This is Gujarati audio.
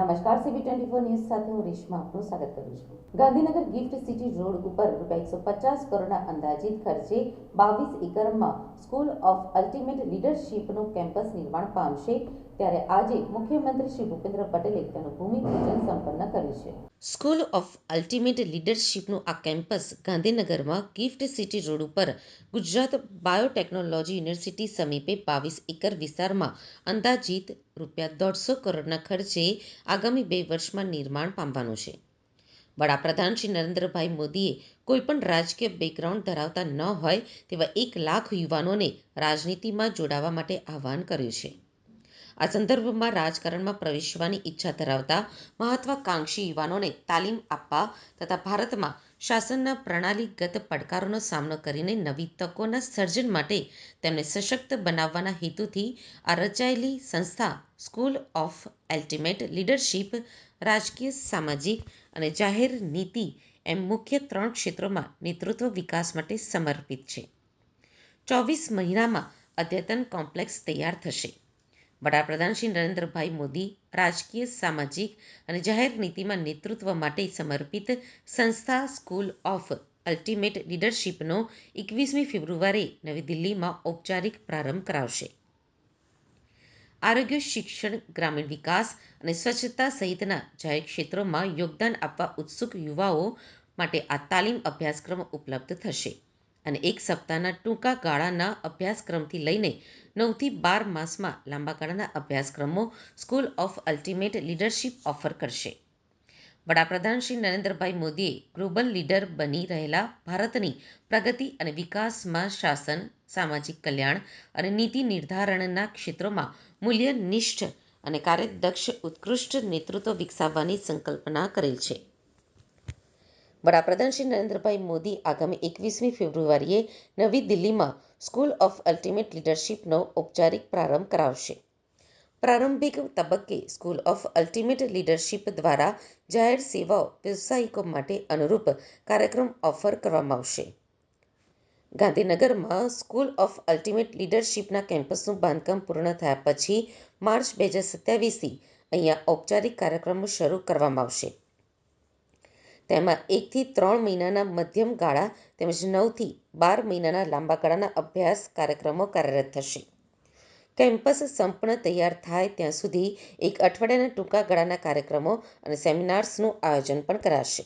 નમસ્કાર સીબી ટ્વેન્ટી ફોર ન્યૂઝ સાથે હું રેશમા આપનું સ્વાગત કરું છું. ગાંધીનગર ગિફ્ટ સિટી રોડ ઉપર રૂપિયા એકસો પચાસ કરોડના અંદાજિત ખર્ચે બાવીસ એકરમાં સ્કૂલ ઓફ અલ્ટિમેટ લીડરશીપનું કેમ્પસ નિર્માણ પામશે. ત્યારે આજે મુખ્યમંત્રી શ્રી ભૂપેન્દ્ર પટેલે તેનું ભૂમિપૂજન સંપન્ન કર્યું છે. સ્કૂલ ઓફ અલ્ટિમેટ લીડરશીપનું આ કેમ્પસ ગાંધીનગરમાં ગિફ્ટ સિટી રોડ ઉપર ગુજરાત બાયોટેકનોલોજી યુનિવર્સિટી સમીપે બાવીસ એકર વિસ્તારમાં અંદાજિત રૂપિયા દોઢસો કરોડના ખર્ચે આગામી બે વર્ષમાં નિર્માણ પામવાનું છે. વડાપ્રધાન શ્રી નરેન્દ્રભાઈ મોદીએ કોઈપણ રાજકીય બેકગ્રાઉન્ડ ધરાવતા ન હોય તેવા એક લાખ યુવાનોને રાજનીતિમાં જોડાવા માટે આહવાન કર્યું છે. આ સંદર્ભમાં રાજકારણમાં પ્રવેશવાની ઈચ્છા ધરાવતા મહત્વાકાંક્ષી યુવાનોને તાલીમ આપવા તથા ભારતમાં શાસનના પ્રણાલીગત પડકારોનો સામનો કરીને નવી તકોના સર્જન માટે તેમને સશક્ત બનાવવાના હેતુથી આ રચાયેલી સંસ્થા સ્કૂલ ઓફ અલ્ટિમેટ લીડરશીપ, રાજકીય, સામાજિક અને જાહેર નીતિ એમ મુખ્ય ત્રણ ક્ષેત્રોમાં નેતૃત્વ વિકાસ માટે સમર્પિત છે. ચોવીસ મહિનામાં અદ્યતન કોમ્પ્લેક્સ તૈયાર થશે. વડાપ્રધાન શ્રી નરેન્દ્રભાઈ મોદી રાજકીય, સામાજિક અને જાહેર નીતિમાં નેતૃત્વ માટે સમર્પિત સંસ્થા સ્કૂલ ઓફ અલ્ટિમેટ લીડરશીપનો એકવીસમી ફેબ્રુઆરી નવી દિલ્હીમાં ઔપચારિક પ્રારંભ કરાવશે. આરોગ્ય, શિક્ષણ, ગ્રામીણ વિકાસ અને સ્વચ્છતા સહિતના જાહેર ક્ષેત્રોમાં યોગદાન આપવા ઉત્સુક યુવાઓ માટે આ તાલીમ અભ્યાસક્રમ ઉપલબ્ધ થશે. અને એક સપ્તાહના ટૂંકા ગાળાના અભ્યાસક્રમથી લઈને નવથી બાર માસમાં લાંબા ગાળાના અભ્યાસક્રમો school of ultimate leadership offer કરશે. વડાપ્રધાન શ્રી નરેન્દ્રભાઈ મોદીએ ગ્લોબલ લીડર બની રહેલા ભારતની પ્રગતિ અને વિકાસમાં શાસન, સામાજિક કલ્યાણ અને નીતિ નિર્ધારણના ક્ષેત્રોમાં મૂલ્યનિષ્ઠ અને કાર્યદક્ષ ઉત્કૃષ્ટ નેતૃત્વ વિકસાવવાની સંકલ્પના કરેલ છે. વડાપ્રધાન શ્રી નરેન્દ્રભાઈ મોદી આગામી એકવીસમી ફેબ્રુઆરીએ નવી દિલ્હીમાં સ્કૂલ ઓફ અલ્ટિમેટ લીડરશીપનો ઔપચારિક પ્રારંભ કરાવશે. પ્રારંભિક તબક્કે સ્કૂલ ઓફ અલ્ટિમેટ લીડરશીપ દ્વારા જાહેર સેવાઓ વ્યવસાયિકો માટે અનુરૂપ કાર્યક્રમ ઓફર કરવામાં આવશે. ગાંધીનગરમાં સ્કૂલ ઓફ અલ્ટિમેટ લીડરશીપના કેમ્પસનું બાંધકામ પૂર્ણ થયા પછી માર્ચ બે હજાર સત્યાવીસથી અહીંયા ઔપચારિક કાર્યક્રમો શરૂ કરવામાં આવશે. તેમાં એકથી ત્રણ મહિનાના મધ્યમ ગાળા તેમજ નવથી બાર મહિનાના લાંબા ગાળાના અભ્યાસ કાર્યક્રમો કાર્યરત થશે. કેમ્પસ સંપૂર્ણ તૈયાર થાય ત્યાં સુધી એક અઠવાડિયાના ટૂંકા ગાળાના કાર્યક્રમો અને સેમિનાર્સનું આયોજન પણ કરાશે.